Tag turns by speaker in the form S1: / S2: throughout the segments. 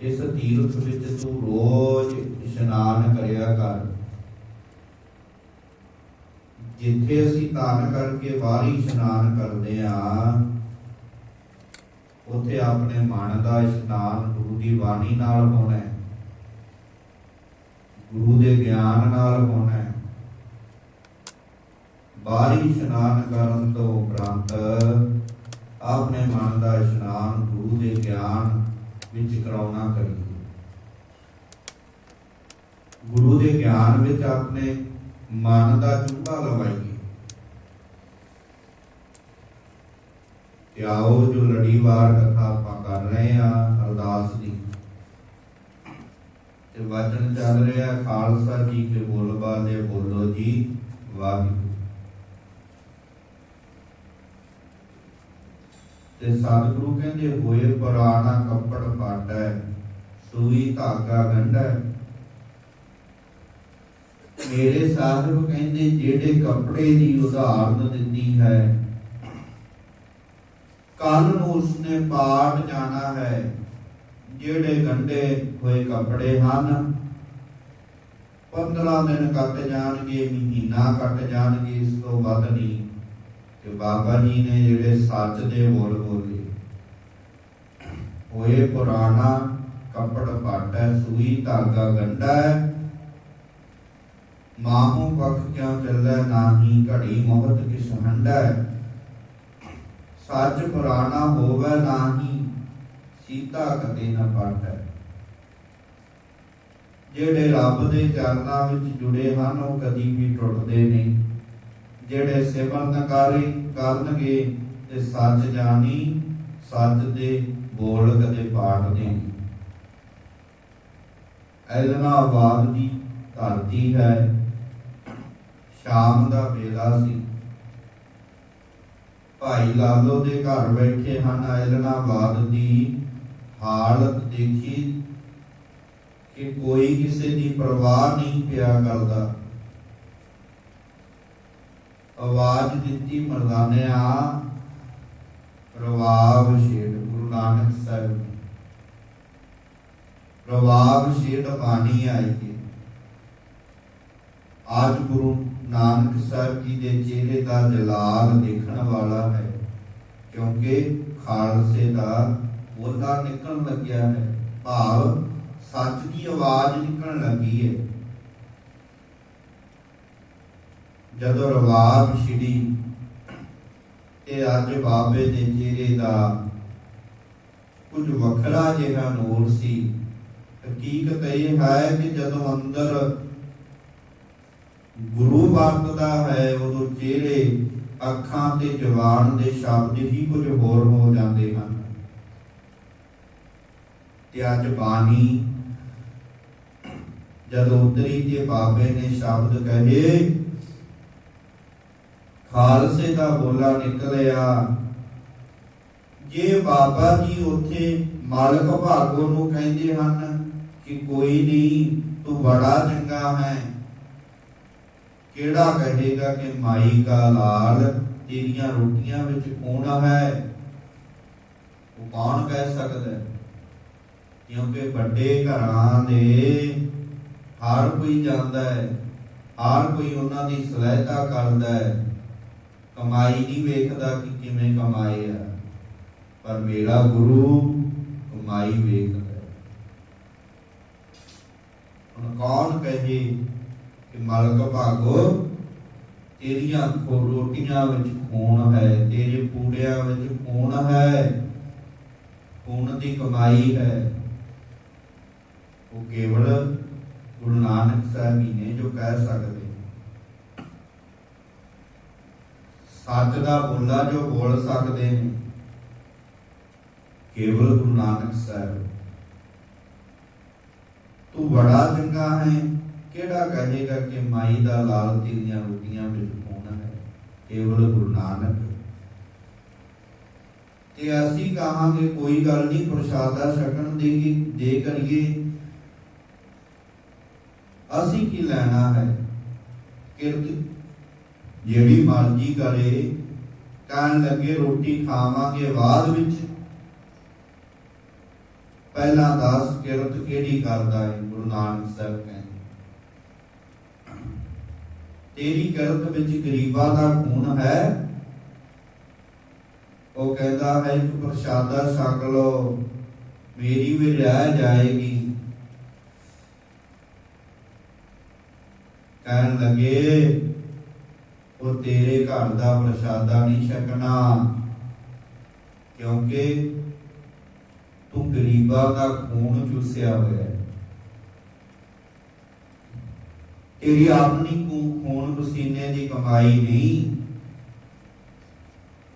S1: ਇਸ ਤੀਰਥ ਵਿੱਚ ਤੂੰ ਰੋਜ਼ ਇਸ਼ਨਾਨ ਕਰਿਆ ਕਰ। ਜਿੱਥੇ ਅਸੀਂ ਧਾਨ ਕਰਕੇ ਬਾਹਰੀ ਇਸ਼ਨਾਨ ਕਰਦੇ ਆ ਉੱਥੇ ਆਪਣੇ ਮਨ ਦਾ ਇਸ਼ਨਾਨ ਗੁਰੂ ਦੀ ਬਾਣੀ ਨਾਲ ਹੋਣਾ ਹੈ। ਗੁਰੂ ਦੇ ਗਿਆਨ ਨਾਲ ਹੋਣਾ ਹੈ। ਬਾਹਰੀ ਇਸ਼ਨਾਨ ਕਰਨ ਤੋਂ ਉਪਰੰਤ ਆਪਣੇ ਮਨ ਦਾ ਇਸ਼ਨਾਨ ਗੁਰੂ ਦੇ ਗਿਆਨ ਵਿੱਚ ਕਰਾਉਣਾ ਕਰੀਏ ਗੁਰੂ ਦੇ ਗਿਆਨ ਵਿੱਚ ਆਪਣੇ ਮਨ ਦਾ ਚੁੱਭਾ ਲਵਾਈਏ। ਤੇ ਆਓ ਜੋ ਲੜੀਵਾਰ ਕਥਾ ਆਪਾਂ ਕਰ ਰਹੇ ਆ, ਅਰਦਾਸ ਦੀ ਤੇ ਵਚਨ ਚੱਲ ਰਿਹਾ, ਖਾਲਸਾ ਜੀ ਕੇ ਬੋਲ ਬਾਲੇ ਬੋਲੋ ਜੀ, ਵਾਹਿਗੁਰੂ। ਤੇ ਸਤਿਗੁਰੂ ਕਹਿੰਦੇ, ਹੋਏ ਪੁਰਾਣਾ ਕੱਪੜ ਪਾਟੈ ਸੂਈ ਧਾਗਾ ਗੰਢੈ ਮੇਰੇ ਸਾਹਿਬ ਕਹਿੰਦੇ, ਜਿਹੜੇ ਕੱਪੜੇ ਦੀ ਉਦਾਹਰਨ ਦਿੱਤੀ ਹੈ ਕੱਲ ਨੂੰ ਉਸਨੇ ਪਾਟ ਜਾਣਾ ਹੈ। ਜਿਹੜੇ ਗੰਢੇ ਹੋਏ ਕੱਪੜੇ ਹਨ 15 ਦਿਨ ਕੱਟ ਜਾਣਗੇ, ਮਹੀਨਾ ਕੱਟ ਜਾਣਗੇ, ਇਸ ਤੋਂ ਵੱਧ ਨਹੀਂ। ਕਿ ਬਾਬਾ ਜੀ ਨੇ ਜਿਹੜੇ ਸੱਚ ਦੇ ਬੋਲ ਬੋਲੇ। ਹੋਏ ਪੁਰਾਣਾ ਕੱਪੜ ਪਾਟੈ ਸੂਈ ਧਾਗਾ ਗੰਢਾ ਮਾਹੂ ਪਖ ਕਿਉ ਚੱਲੈ ਨਾਹੀ ਘੜੀ ਮੋਹਤ ਕਿਸ ਹੰਡਾ ਸੱਚ ਪੁਰਾਣਾ ਹੋਵੇ ਨਾਹੀ ਸੀਤਾ ਕਦੇ ਨਾ ਪਾਟੈ ਜਿਹੜੇ ਰੱਬ ਦੇ ਚਰਨਾਂ ਵਿੱਚ ਜੁੜੇ ਹਨ, ਉਹ ਕਦੀ ਵੀ ਟੁੱਟਦੇ ਨਹੀਂ। ਜਿਹੜੇ ਸਿਮਰਨ ਕਰੀ ਕਰਨਗੇ ਤੇ ਸੱਚ ਜਾਣੀ, ਸੱਚ ਦੇ ਬੋਲ ਕਦੇ ਪਾਟਦੇ ਨਹੀਂ ਐਲਨਾਬਾਦ ਦੀ ਧਰਤੀ ਹੈ, ਸ਼ਾਮ ਦਾ ਵੇਲਾ ਸੀ। ਭਾਈ ਲਾਲੋ ਦੇ ਘਰ ਬੈਠੇ ਹਨ ਐਲਨਾਬਾਦ ਦੀ ਹਾਲਤ ਦੇਖੀ ਕਿ ਕੋਈ ਕਿਸੇ ਦੀ ਪਰਵਾਹ ਨਹੀਂ ਪਿਆ ਕਰਦਾ। ਆਵਾਜ਼ ਦਿੱਤੀ ਮਰਦਾਨਿਆ ਰਵਾਬ ਸ਼ੇਡ ਗੁਰੂ ਨਾਨਕ ਸਾਹਿਬ ਨੇ ਰਵਾਬ ਸ਼ੇਡ ਬਾਣੀ ਆਈ ਕਿ ਅੱਜ ਗੁਰੂ ਨਾਨਕ ਸਾਹਿਬ ਜੀ ਦੇ ਚਿਹਰੇ ਦਾ ਜਲਾਲ ਦੇਖਣ ਵਾਲਾ ਹੈ, ਕਿਉਂਕਿ ਖਾਲਸੇ ਦਾ ਉਹਦਾ ਨਿਕਲਣ ਲੱਗਿਆ ਹੈ। ਭਾਵ ਸੱਚ ਦੀ ਆਵਾਜ਼ ਨਿਕਲਣ ਲੱਗੀ ਹੈ। ਜਦੋਂ ਰਵਾਬ ਛਿੜੀ ਤੇ ਅੱਜ ਬਾਬੇ ਦੇ ਚਿਹਰੇ ਦਾ ਕੁਝ ਵੱਖਰਾ ਜਿਹਾ ਨੂਰ ਸੀ, ਹਕੀਕਤ ਇਹ ਹੈ ਕਿ ਜਦੋਂ ਅੰਦਰ ਗੁਰੂ ਵਰਤਦਾ ਹੈ, ਉਦੋਂ ਚਿਹਰੇ ਅੱਖਾਂ ਤੇ ਜ਼ੁਬਾਨ ਦੇ ਸ਼ਬਦ ਹੀ ਕੁਝ ਹੋਰ ਹੋ ਜਾਂਦੇ ਹਨ। ਤੇ ਅੱਜ ਬਾਣੀ ਜਦੋਂ ਉਤਰੀ ਤੇ ਬਾਬੇ ਨੇ ਸ਼ਬਦ ਕਹੇ ਖਾਲਸੇ ਦਾ ਬੋਲਾ ਨਿਕਲਿਆ। ਜੇ ਬਾਬਾ ਜੀ ਉੱਥੇ ਮਾਲਕ ਭਾਗੋ ਨੂੰ ਕਹਿੰਦੇ ਹਨ ਕਿ ਕੋਈ ਨਹੀਂ, ਤੂੰ ਬੜਾ ਚੰਗਾ ਹੈ। ਕਿਹੜਾ ਕਹੇਗਾ ਕਿ ਮਾਈ ਕਾ ਲਾਲ, ਤੇਰੀਆਂ ਰੋਟੀਆਂ ਵਿੱਚ ਕੌਣ ਹੈ? ਉਹ ਕੌਣ ਕਹਿ ਸਕਦਾ ਕਿਉਂਕਿ ਵੱਡੇ ਘਰਾਂ ਦੇ ਹਰ ਕੋਈ ਜਾਂਦਾ ਹੈ, ਹਰ ਕੋਈ ਉਹਨਾਂ ਦੀ ਸਲਾਹਤਾ ਕਰਦਾ ਹੈ। ਕਮਾਈ ਨਹੀਂ ਵੇਖਦਾ ਕਿ ਕਿਵੇਂ ਕਮਾਏ ਆ, ਪਰ ਮੇਰਾ ਗੁਰੂ ਕਮਾਈ ਵੇਖਦਾ ਹੁਣ ਕੌਣ ਕਹੇ ਕਿ ਮਾਲਕ ਭਾਗੋ, ਤੇਰੀਆਂ ਰੋਟੀਆਂ ਵਿੱਚ ਖੂਨ ਹੈ, ਤੇਰੇ ਪੂੜਿਆਂ ਵਿੱਚ ਖੂਨ ਹੈ, ਖੂਨ ਦੀ ਕਮਾਈ ਹੈ। ਉਹ ਕੇਵਲ ਗੁਰੂ ਨਾਨਕ ਸਾਹਿਬ ਹੀ ਨੇ ਜੋ ਕਹਿ ਸਕਦੇ ਸੱਚ ਦਾ ਬੋਲਾ ਜੋ ਬੋਲ ਸਕਦੇ ਨੇ, ਕੇਵਲ ਗੁਰੂ ਨਾਨਕ ਸਾਹਿਬ। ਤੂੰ ਬੜਾ ਚੰਗਾ ਹੈ, ਕਿਹੜਾ ਕਹੇਗਾ ਕਿ ਮਾਈ ਦਾ ਲਾਲ ਤੇਰੀਆਂ ਰੋਟੀਆਂ ਵਿੱਚ ਕੌਣ ਹੈ? ਕੇਵਲ ਗੁਰੂ ਨਾਨਕ। ਤੇ ਅਸੀਂ ਕਹਾਂਗੇ, ਕੋਈ ਗੱਲ ਨਹੀਂ, ਪ੍ਰਸ਼ਾਦਾ ਛਕਣ ਦੀ ਦੇ ਕਰੀਏ। ਅਸੀਂ ਕੀ ਲੈਣਾ ਹੈ? ਕਿਰਤ ਜਿਹੜੀ ਮਰਜ਼ੀ ਕਰੇ, ਕਹਿਣ ਲੱਗੇ ਰੋਟੀ ਖਾਵਾਂਗੇ ਬਾਅਦ ਵਿੱਚ। ਪਹਿਲਾਂ ਦੱਸ ਕਿਰਤ ਕਿਹੜੀ ਕਰਦਾ ਹੈ ਗੁਰੂ ਨਾਨਕ ਸਾਹਿਬ ਕਹਿੰਦੇ। ਤੇਰੀ ਕਿਰਤ ਵਿੱਚ ਗਰੀਬਾਂ ਦਾ ਖੂਨ ਹੈ। ਉਹ ਕਹਿੰਦਾ, ਹੈ ਇੱਕ ਪ੍ਰਸ਼ਾਦਾ ਛਕ ਲੋ ਮੇਰੀ ਵੀ ਰਹਿ ਜਾਏਗੀ। ਕਹਿਣ ਲੱਗੇ ਉਹ ਤੇਰੇ ਘਰ ਦਾ ਪ੍ਰਸ਼ਾਦਾ ਨਹੀਂ ਛਕਣਾ। ਕਿਉਂਕਿ ਤੂੰ ਗਰੀਬਾਂ ਦਾ ਖੂਨ ਚੂਸਿਆ ਹੋਇਆ ਹੈ। ਤੇਰੀ ਆਪਣੀ ਖੂਨ ਪਸੀਨੇ ਦੀ ਕਮਾਈ ਨਹੀਂ।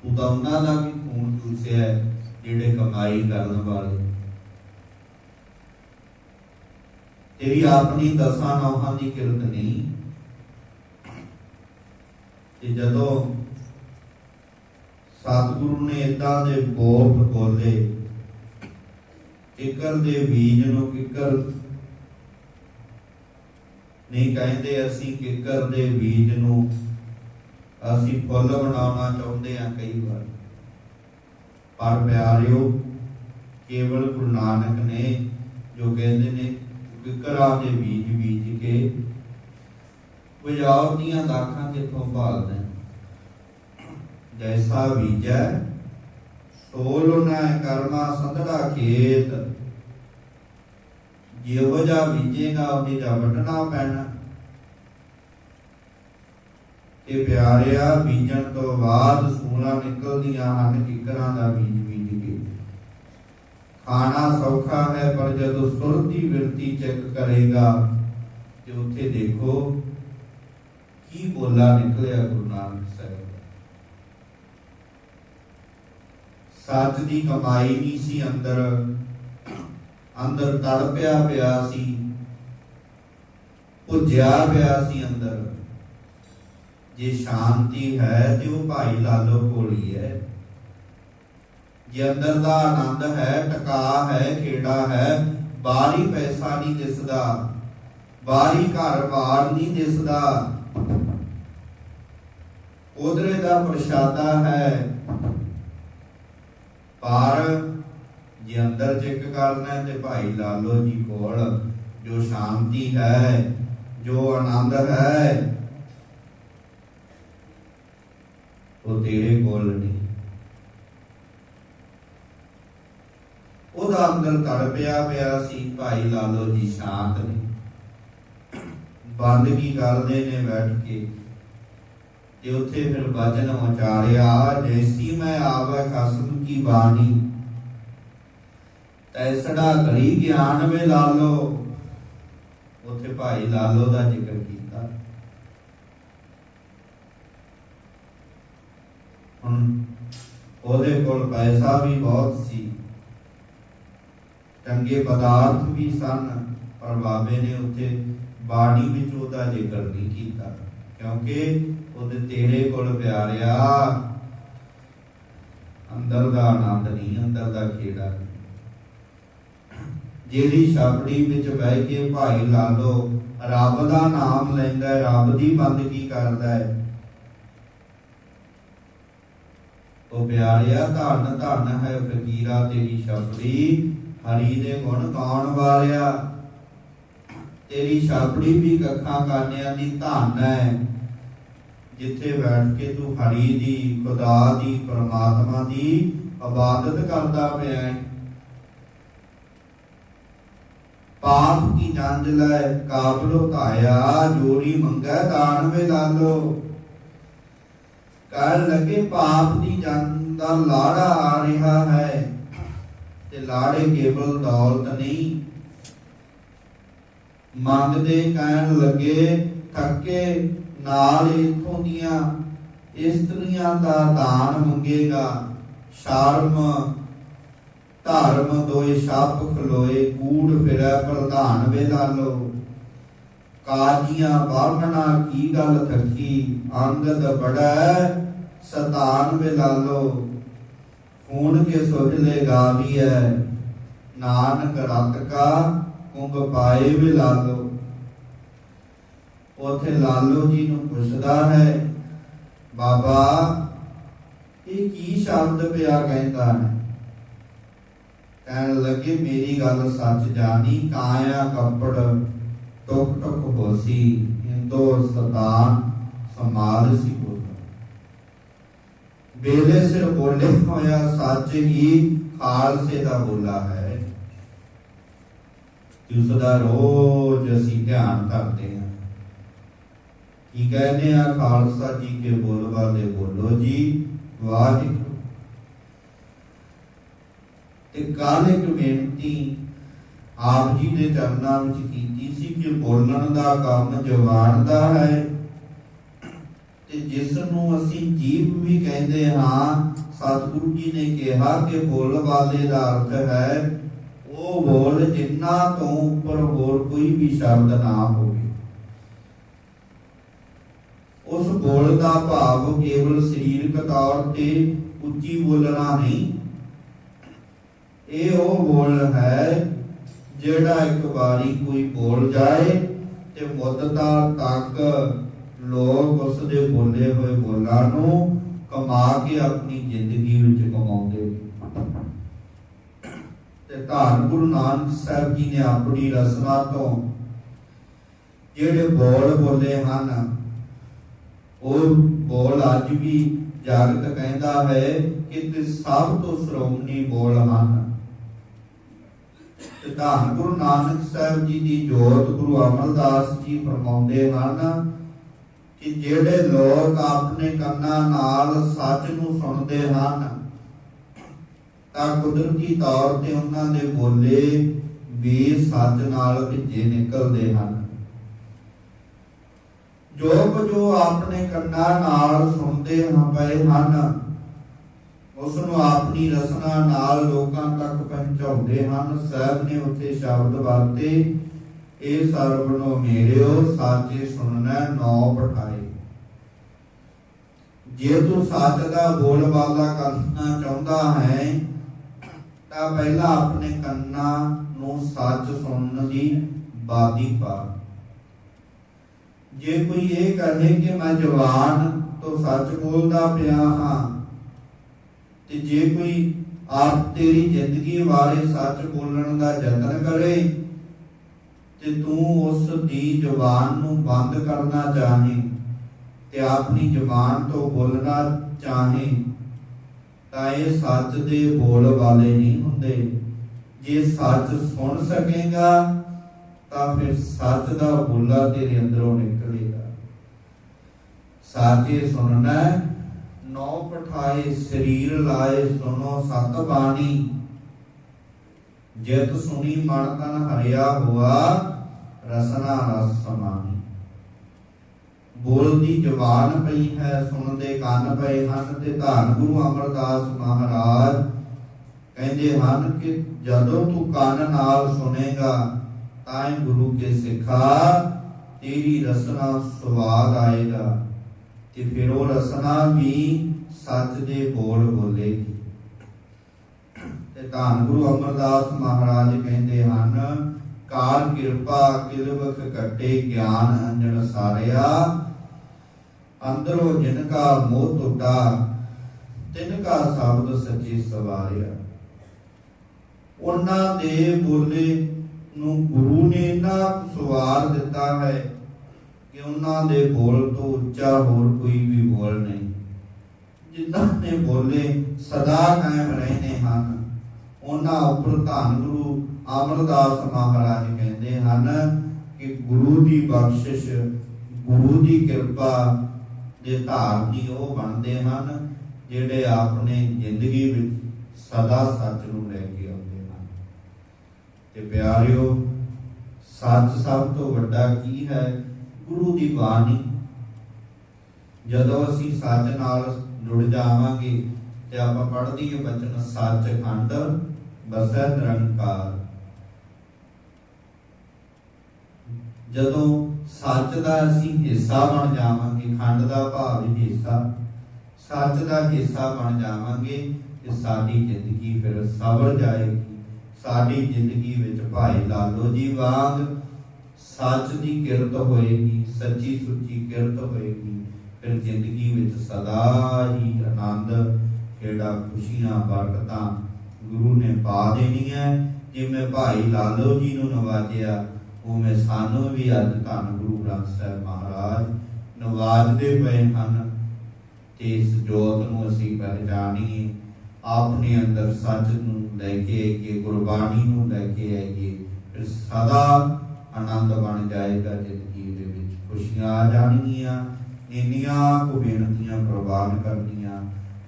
S1: ਤੂੰ ਤਾਂ ਉਹਨਾਂ ਦਾ ਵੀ ਖੂਨ ਚੂਸਿਆ ਜਿਹੜੇ ਕਮਾਈ ਕਰਨ ਵਾਲੇ। ਤੇਰੀ ਆਪਣੀ ਦਸਾਂ ਨੌਹਾਂ ਦੀ ਕਿਰਤ ਨਹੀਂ। ਤੇ ਜਦੋਂ ਸਤਿਗੁਰੂ ਨੇ ਇਦਾਂ ਦੇ ਬੋਲ ਬੋਲੇ, ਕਿੱਕਰ ਦੇ ਬੀਜ ਨੂੰ ਕਿੱਕਰ ਨਹੀਂ ਕਹਿੰਦੇ ਅਸੀਂ ਕਿੱਕਰ ਦੇ ਬੀਜ ਨੂੰ ਅਸੀਂ ਫੁੱਲ ਬਣਾਉਣਾ ਚਾਹੁੰਦੇ ਹਾਂ ਕਈ ਵਾਰ। ਪਰ ਪਿਆਰਿਓ, ਕੇਵਲ ਗੁਰੂ ਨਾਨਕ ਨੇ ਜੋ ਕਹਿੰਦੇ ਨੇ, ਕਿੱਕਰਾਂ ਦੇ ਬੀਜ ਬੀਜ ਕੇ ਬਜਾਉ ਦੀਆਂ ਦਾਖਾਂ ਕਿੱਥੋਂ ਭਾਲਦੇ ਜੈਸਾ ਬੀਜੈ, ਸੋਲ ਨਾ ਕਰਮਾ ਸੰਧੜਾ ਖੇਤ। ਜਿਹੋ ਜਿਹਾ ਬੀਜੇਗਾ ਉਹਦੀ ਦਾ ਵੱਢਣਾ ਪੈਣਾ। ਤੇ ਪਿਆਰਿਆ, ਬੀਜਣ ਤੋਂ ਬਾਅਦ ਸੂਲਾਂ ਨਿਕਲਦੀਆਂ ਹਨ, ਕਿਕਰਾਂ ਦਾ ਬੀਜ ਬੀਜ ਕੇ। ਖਾਣਾ ਸੌਖਾ ਹੈ, ਪਰ ਜਦੋਂ ਸੁਰਤੀ ਵਿਰਤੀ ਚੈੱਕ ਕਰੇਗਾ, ਤੇ ਉੱਥੇ ਦੇਖੋ ਕੀ ਬੋਲਾ ਨਿਕਲਿਆ ਗੁਰੂ ਨਾਨਕ ਸਾਹਿਬ? ਸੱਚ ਦੀ ਕਮਾਈ ਨਹੀਂ ਸੀ ਅੰਦਰ। ਅੰਦਰ ਤੜਪਿਆ ਪਿਆ ਸੀ। ਭੁੱਜਿਆ ਪਿਆ ਸੀ ਅੰਦਰ। ਜੇ ਸ਼ਾਂਤੀ ਹੈ ਤੇ ਉਹ ਭਾਈ ਲਾਲੋ ਕੋਲ ਹੀ ਹੈ। ਜੇ ਅੰਦਰ ਦਾ ਆਨੰਦ ਹੈ, ਟਕਾ ਹੈ, ਖੇੜਾ ਹੈ, ਬਾਹਰੀ ਪੈਸਾ ਨਹੀਂ ਦਿਸਦਾ। ਬਾਹਰੀ ਘਰ-ਬਾਰ ਨਹੀਂ ਦਿਸਦਾ। ਉਧਰੇ ਦਾ ਪ੍ਰਸ਼ਾਦਾ ਹੈ। ਪਰ ਜੇ ਅੰਦਰ ਚੈੱਕ ਕਰਨਾ ਤੇ ਭਾਈ ਲਾਲੋ ਜੀ ਕੋਲ ਜੋ ਸ਼ਾਂਤੀ ਹੈ, ਜੋ ਆਨੰਦ ਹੈ, ਉਹ ਤੇਰੇ ਕੋਲ ਨਹੀਂ। ਉਹਦਾ ਅੰਦਰ ਤੜਪਿਆ ਪਿਆ ਸੀ, ਭਾਈ ਲਾਲੋ ਜੀ ਸ਼ਾਂਤ ਨੇ। ਬੰਦਗੀ ਕਰਦੇ ਨੇ ਬੈਠ ਕੇ। ਤੇ ਉੱਥੇ ਫਿਰ ਵਚਨ ਉਚਾਰਿਆ ਜੈਸੀ ਮੈਂ ਆਵੇ ਖਸਮ ਕੀ ਬਾਣੀ। ਤੈਸੜਾ ਕਰੀ ਗਿਆਨ ਮੇ ਲਾਲੋ। ਉੱਥੇ ਭਾਈ ਲਾਲੋ ਦਾ ਜ਼ਿਕਰ ਕੀਤਾ। ਹੁਣ ਉਹਦੇ ਕੋਲ ਪੈਸਾ ਵੀ ਬਹੁਤ ਸੀ। ਚੰਗੇ ਪਦਾਰਥ ਵੀ ਸਨ, ਪਰ ਬਾਬੇ ਨੇ ਉੱਥੇ ਬਾਣੀ ਵਿੱਚ ਉਹਦਾ ਜ਼ਿਕਰ ਨਹੀਂ ਕੀਤਾ, ਕਿਉਂਕਿ ਉਹਦੇ ਤੇਰੇ ਕੋਲ ਪਿਆਰਿਆ, ਅੰਦਰ ਦਾ ਆਨੰਦ ਨਹੀਂ, ਅੰਦਰ ਦਾ ਖੇੜਾ ਜਿਹੜੀ ਛਾਪੜੀ ਵਿੱਚ ਬਹਿ ਕੇ ਭਾਈ ਲਾਲੋ, ਰੱਬ ਦਾ ਨਾਮ ਲੈਂਦਾ ਹੈ, ਰੱਬ ਦੀ ਬੰਦਗੀ ਕਰਦਾ ਹੈ? ਉਹ ਪਿਆਰਿਆ, ਧੰਨ ਧੰਨ ਹੈ ਫਕੀਰਾ ਤੇਰੀ ਛਾਪੜੀ, ਹਰੀ ਦੇ ਗੁਣ ਗਾਉਣ ਵਾਲਿਆ? ਤੇਰੀ ਛਾਪੜੀ ਵੀ ਕੱਖਾਂ ਕਾਨਿਆਂ ਦੀ ਧੰਨ ਹੈ। ਜਿੱਥੇ ਬੈਠ ਕੇ ਤੂੰ ਹਰੀ ਦੀ, ਖੁਦਾ ਦੀ, ਪਰਮਾਤਮਾ ਦੀ ਇਬਾਦਤ ਕਰਦਾ ਪਿਆ ਹੈ। ਪਾਪ ਕੀ ਜੰਜ ਲੈ, ਕਾਬਲੋ ਧਾਇਆ, ਜੋੜੀ ਮੰਗੈ ਦਾਨ ਵੇ ਲਾਲੋ ਕਹਿਣ ਲੱਗੇ, ਪਾਪ ਦੀ ਜੰਗ ਦਾ ਲਾੜਾ ਆ ਰਿਹਾ ਹੈ, ਤੇ ਲਾੜੇ ਕੇਵਲ ਦੌਲਤ ਨਹੀਂ। ਮੰਗਦੇ ਕਹਿਣ ਲੱਗੇ, ਥੱਕੇ, ਨਾਲ ਇਥੋਂ ਦੀਆਂ ਇਸਤਰੀਆਂ ਦਾ ਦਾਨ ਮੰਗੇਗਾ। ਸ਼ਰਮ, ਧਰਮ ਦੋਏ ਛਾਪ ਖਲੋਏ, ਕੂੜ ਫਿਰੈ ਪ੍ਰਧਾਨ ਵੇ ਲਾਲੋ ਕਾਜੀਆਂ ਬਾਹਮਣਾ ਕੀ ਗੱਲ ਥੱਕੀ, ਅੰਗਦ ਬੜੈ ਸਤਾਨ ਵੇ ਲਾਲੋ ਖੂਨ ਕੇ ਸੋਝਲੇ ਹੈ ਨਾਨਕ ਰਤ ਕਾ ਕੁੰਭ ਪਾਏ ਵੇ ਲਾਲੋ ਉਥੇ ਲਾਲੋ ਜੀ ਨੂੰ ਪੁੱਛਦਾ ਹੈ ਬਾਬਾ ਇਹ ਕੀ ਸ਼ਬਦ ਪਿਆ ਕਹਿੰਦਾ ਹੈ ਕਹਿਣ ਲੱਗੇ ਮੇਰੀ ਗੱਲ ਸੱਚ ਜਾਣੀ ਕਾਇਆ ਕੱਪੜ ਟੁਕ ਟੁਕ ਹੋਸੀ ਹਿੰਦੋ ਸਤਾਨ ਸਮਾਲ ਸੀ ਬੋਲ ਬੇਲੇ ਸਿਰ ਬੋਲੇ ਹੋਇਆ ਸੱਚ ਹੀ ਖਾਲਸੇ ਦਾ ਬੋਲਾ ਹੈ ਕਿ ਉਸ ਦਾ ਰੋਜ਼ ਅਸੀਂ ਧਿਆਨ ਕਰਦੇ ਹਾਂ। ਕੀ ਕਹਿੰਦੇ ਆ? ਖਾਲਸਾ ਜੀ ਕੇ ਬੋਲ ਵਾਲੇ ਬੋਲੋ ਜੀ, ਵਾਹਿਗੁਰੂ। ਤੇ ਕੱਲ ਬੇਨਤੀ ਆਪ ਜੀ ਦੇ ਚਰਨਾਂ ਵਿੱਚ ਕੀਤੀ ਸੀ ਕਿ ਬੋਲਣ ਦਾ ਕੰਮ ਜਵਾਨ ਦਾ ਹੈ। ਤੇ ਜਿਸ ਨੂੰ ਅਸੀਂ ਜੀਵ ਵੀ ਕਹਿੰਦੇ ਹਾਂ, ਸਤਿਗੁਰੂ ਜੀ ਨੇ ਕਿਹਾ ਕਿ ਬੋਲ ਵਾਲੇ ਦਾ ਅਰਥ ਹੈ ਉਹ ਬੋਲ ਜਿੰਨਾ ਤੋਂ ਉੱਪਰ ਹੋਰ ਕੋਈ ਵੀ ਸ਼ਬਦ ਨਾ ਹੋਵੇ। ਉਸ ਬੋਲ ਦਾ ਭਾਵ ਕੇਵਲ ਸਰੀਰਕ ਤੌਰ ਤੇ ਉੱਚੀ ਬੋਲਣਾ ਨਹੀਂ। ਇਹ ਉਹ ਬੋਲ ਹੈ ਜਿਹੜਾ ਇੱਕ ਵਾਰੀ ਕੋਈ ਬੋਲ ਜਾਏ ਤੇ ਮੁੱਦਤਾ ਤੱਕ ਲੋਕ ਉਸ ਦੇ ਬੋਲੇ ਹੋਏ ਬੋਲਾਂ ਨੂੰ ਕਮਾ ਕੇ ਆਪਣੀ ਜ਼ਿੰਦਗੀ ਵਿੱਚ ਕਮਾਉਂਦੇ ਧੰਨ ਗੁਰੂ ਨਾਨਕ ਸਾਹਿਬ ਜੀ ਨੇ ਆਪਣੀ ਰਸਨਾ ਤੋਂ ਜਿਹੜੇ ਬੋਲ ਬੋਲੇ ਹਨ, ਉਹ ਬੋਲ ਅੱਜ ਵੀ ਜਾਗਤ ਕਹਿੰਦਾ ਹੈ ਕਿ ਤੇ ਸਭ ਤੋਂ ਸ਼੍ਰੋਮਣੀ ਬੋਲ ਹਨ। ਤੇ ਧੰਨ ਗੁਰੂ ਨਾਨਕ ਸਾਹਿਬ ਜੀ ਦੀ ਜੋਤ ਗੁਰੂ ਅਮਰਦਾਸ ਜੀ ਫਰਮਾਉਂਦੇ ਹਨ ਕਿ ਜਿਹੜੇ ਲੋਕ ਆਪਣੇ ਕੰਨਾਂ ਨਾਲ ਸੱਚ ਨੂੰ ਸੁਣਦੇ ਹਨ ਤਾਂ ਕੁਦਰਤੀ ਤੌਰ ਤੇ ਉਹਨਾਂ ਦੇ ਬੋਲੇ ਵੀ ਸੱਚ ਨਾਲ ਭਿੱਜੇ ਨਿਕਲਦੇ ਹਨ। ਜੋ ਕੁਝ ਉਹ ਆਪਣੇ ਕੰਨਾਂ ਨਾਲ ਸੁਣਦੇ ਹਾਂ, ਪਏ ਹਨ ਉਸ ਨੂੰ ਆਪਣੀ ਰਸਨਾ ਨਾਲ ਲੋਕਾਂ ਤੱਕ ਪਹੁੰਚਾਉਂਦੇ ਹਨ। ਸਾਹਿਬ ਨੇ ਉੱਥੇ ਸ਼ਬਦ ਵਰਤੇ, ਇਹ ਸਰਵਣੋ ਮੇਰਿਓ, ਸਾਚੇ ਸੁਣਨਾ, ਨੌ ਪਠਾਏ ਜੇ ਤੂੰ ਸੱਚ ਦਾ ਬੋਲ ਬਾਲਾ ਕਰਨਾ ਚਾਹੁੰਦਾ ਹੈ ਤਾਂ ਪਹਿਲਾਂ ਆਪਣੇ ਕੰਨਾਂ ਨੂੰ ਸੱਚ ਸੁਣਨ ਦੀ ਬਾਦੀ ਪਾ। ਜੇ ਕੋਈ ਇਹ ਕਹੇ ਕਿ ਮੈਂ ਜਵਾਨ ਤੋਂ ਸੱਚ ਬੋਲਦਾ ਪਿਆ ਹਾਂ, ਤੇ ਜੇ ਕੋਈ ਆਪ ਤੇਰੀ ਜ਼ਿੰਦਗੀ ਬਾਰੇ ਸੱਚ ਬੋਲਣ ਦਾ ਯਤਨ ਕਰੇ, ਤੇ ਤੂੰ ਉਸ ਦੀ ਜ਼ੁਬਾਨ ਨੂੰ ਬੰਦ ਕਰਨਾ ਚਾਹੇ ਤੇ ਆਪਣੀ ਜ਼ੁਬਾਨ ਤੋਂ ਬੋਲਣਾ ਚਾਹੇ ਤਾਂ ਇਹ ਸੱਚ ਦੇ ਬੋਲ ਵਾਲੇ ਨਹੀਂ ਹੁੰਦੇ। ਜੇ ਸੱਚ ਸੁਣ ਸਕੇਗਾ, ਤਾਂ ਫਿਰ ਸੱਚ ਦਾ ਬੋਲਾ ਤੇਰੇ ਅੰਦਰੋਂ ਨਿਕਲੇਗਾ। ਸਾਚੇ ਸੁਣਨਾ ਨੌ ਪਠਾਏ, ਸਰੀਰ ਲਾਏ ਸੁਣੋ ਸਤ ਬਾਣੀ। ਜਿਤ ਸੁਣੀ ਮਨ ਤਨ ਹਰਿਆ ਹੁਆ, ਰਸਨਾ ਰਸ ਸਮਾਨੀ। ਬੋਲਦੀ ਜ਼ੁਬਾਨ ਪਈ ਹੈ ਸੁਣਦੇ ਕੰਨ ਪਏ ਹਨ ਤੇ ਧੰਨ ਗੁਰੂ ਅਮਰਦਾਸ ਮਹਾਰਾਜ। ਕਹਿੰਦੇ ਹਨ ਕਿ ਜਦੋਂ ਤੂੰ ਕੰਨ ਨਾਲ ਸੁਨੇਗਾ ਤਾਂ ਹੀ ਗੁਰੂ ਕੇ ਸਿੱਖਾ ਤੇਰੀ ਰਸਨਾ ਸਵਾਦ ਆਏਗਾ ਤੇ ਫਿਰ ਉਹ ਰਸਨਾ ਵੀ ਸੱਚ ਦੇ ਬੋਲ ਬੋਲੇਗੀ। ਤੇ ਧੰਨ ਗੁਰੂ ਅਮਰਦਾਸ ਮਹਾਰਾਜ ਕਹਿੰਦੇ ਹਨ, ਕਾਲ ਕਿਰਪਾ ਕਿਲਵਖ ਕੱਟੇ ਗਿਆਨ ਅੰਜਨ ਸਾਰਿਆ ਅੰਦਰੋਂ ਜਿਨ ਕਾ ਮੋਹ ਟੁੱਟਾ, ਤਿਨ ਕਾ ਸ਼ਬਦ ਸੱਚੀ ਸਵਾਰਿਆ। ਉਹਨਾਂ ਦੇ ਬੋਲੇ ਨੂੰ ਗੁਰੂ ਨੇ ਇੰਨਾ ਸਵਾਰ ਦਿੱਤਾ ਹੈ ਕਿ ਉਹਨਾਂ ਦੇ ਬੋਲ ਤੋਂ ਉੱਚਾ ਹੋਰ ਕੋਈ ਵੀ ਬੋਲ ਨਹੀਂ। ਜਿਨ੍ਹਾਂ ਨੇ ਬੋਲੇ ਸਦਾ ਕਾਇਮ ਰਹਿਣੇ ਹਨ, ਉਹਨਾਂ ਉੱਪਰ ਧੰਨ ਗੁਰੂ ਅਮਰਦਾਸ ਮਹਾਰਾਜ ਕਹਿੰਦੇ ਹਨ ਕਿ ਗੁਰੂ ਦੀ ਬਖਸ਼ਿਸ਼, ਗੁਰੂ ਦੀ ਕਿਰਪਾ ਦੇ ਧਾਰਨੀ ਉਹ ਬਣਦੇ ਹਨ, ਜਿਹੜੇ ਆਪਣੇ ਜ਼ਿੰਦਗੀ ਵਿੱਚ ਸਦਾ ਸੱਚ ਨੂੰ ਲੈ ਕੇ ਆਉਂਦੇ ਹਨ। ਤੇ ਪਿਆਰਿਓ, ਸੱਚ ਸਭ ਤੋਂ ਵੱਡਾ ਕੀ ਹੈ? ਗੁਰੂ ਦੀ ਬਾਣੀ। ਜਦੋਂ ਅਸੀਂ ਸੱਚ ਨਾਲ ਜੁੜ ਜਾਵਾਂਗੇ ਤੇ ਆਪਾਂ ਪੜ੍ਹਦੀ ਹੈ ਬਚਨ ਸੱਚ ਖੰਡ ਬਸੈ ਨਿਰੰਕਾਰ ਜਦੋਂ ਸੱਚ ਦਾ ਅਸੀਂ ਹਿੱਸਾ ਬਣ ਜਾਵਾਂਗੇ, ਖੰਡ ਦਾ ਭਾਵ ਹਿੱਸਾ, ਸੱਚ ਦਾ ਹਿੱਸਾ ਬਣ ਜਾਵਾਂਗੇ ਤੇ ਸਾਡੀ ਜ਼ਿੰਦਗੀ ਫਿਰ ਸਬਰ ਜਾਏਗੀ। ਸਾਡੀ ਜ਼ਿੰਦਗੀ ਵਿੱਚ ਭਾਈ ਲਾਲੋ ਜੀ ਵਾਂਗ ਸੱਚ ਦੀ ਕਿਰਤ ਹੋਏਗੀ, ਸੱਚੀ ਸੁੱਚੀ ਕਿਰਤ ਹੋਏਗੀ, ਫਿਰ ਜ਼ਿੰਦਗੀ ਵਿੱਚ ਸਦਾ ਹੀ ਆਨੰਦ ਖੇੜਾ ਖੁਸ਼ੀਆਂ, ਬਰਕਤਾਂ ਗੁਰੂ ਨੇ ਪਾ ਦੇਣੀਆਂ। ਜਿਵੇਂ ਭਾਈ ਲਾਲੋ ਜੀ ਨੂੰ ਨਵਾਜਿਆ ਉਵੇਂ ਸਾਨੂੰ ਵੀ ਅੱਜ ਧੰਨ ਗੁਰੂ ਗ੍ਰੰਥ ਸਾਹਿਬ ਮਹਾਰਾਜ ਨਵਾਜਦੇ ਪਏ ਹਨ ਤੇ ਇਸ ਜੋਤ ਨੂੰ ਅਸੀਂ ਪਹਿਚਾਨੀਏ, ਆਪਣੇ ਅੰਦਰ ਸੱਚ ਨੂੰ ਲੈ ਕੇ ਆਈਏ, ਗੁਰਬਾਣੀ ਨੂੰ ਲੈ ਕੇ ਆਈਏ, ਫਿਰ ਸਦਾ ਆਨੰਦ ਬਣ ਜਾਏਗਾ ਜ਼ਿੰਦਗੀ ਦੇ ਵਿੱਚ। ਖੁਸ਼ੀਆਂ ਆ ਜਾਣਗੀਆਂ, ਇੰਨੀਆਂ ਕੁ ਬੇਨਤੀਆਂ ਪ੍ਰਵਾਨ ਕਰਨੀਆਂ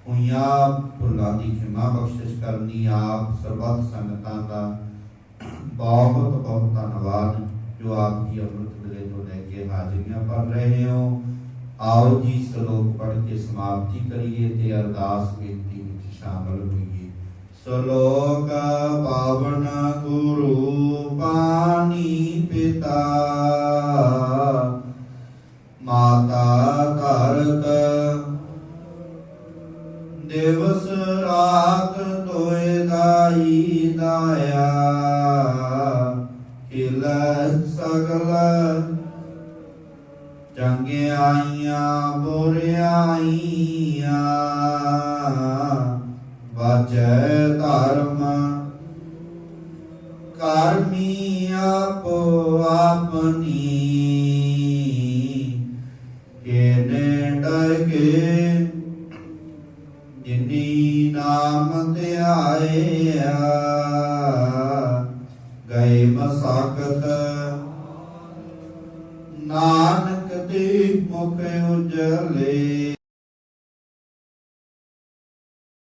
S1: ਹੋਈਆਂ ਭੁੱਲਾਂ ਦੀ ਖਿਮਾ ਬਖਸ਼ਿਸ਼ ਕਰਨੀ ਆਪ ਸਰਬੱਤ ਸੰਗਤਾਂ ਦਾ ਬਹੁਤ ਬਹੁਤ ਧੰਨਵਾਦ, ਜੋ ਆਪ ਜੀ ਅੰਮ੍ਰਿਤ ਵੇਲੇ ਤੋਂ ਲੈ ਕੇ ਹਾਜ਼ਰੀਆਂ ਭਰ ਰਹੇ ਹੋ। ਆਓ ਜੀ ਸ਼ਲੋਕ ਪੜ੍ਹ ਕੇ ਸਮਾਪਤੀ ਕਰੀਏ ਤੇ ਅਰਦਾਸ ਬੇਨਤੀ ਵਿੱਚ ਸ਼ਾਮਲ ਹੋਈਏ। ਸ਼ਲੋਕ ਪਾਵਨ ਗੁਰੂ ਪਾਣੀ ਪਿਤਾ, ਮਾਤਾ ਧਰਤ, ਦਿਵਸ ਰਾਤ ਤੋਏ ਦਾਈ। ਚੰਗਿਆਈਆਂ ਬੁਰਿਆਈਆਂ ਵਾਜੈ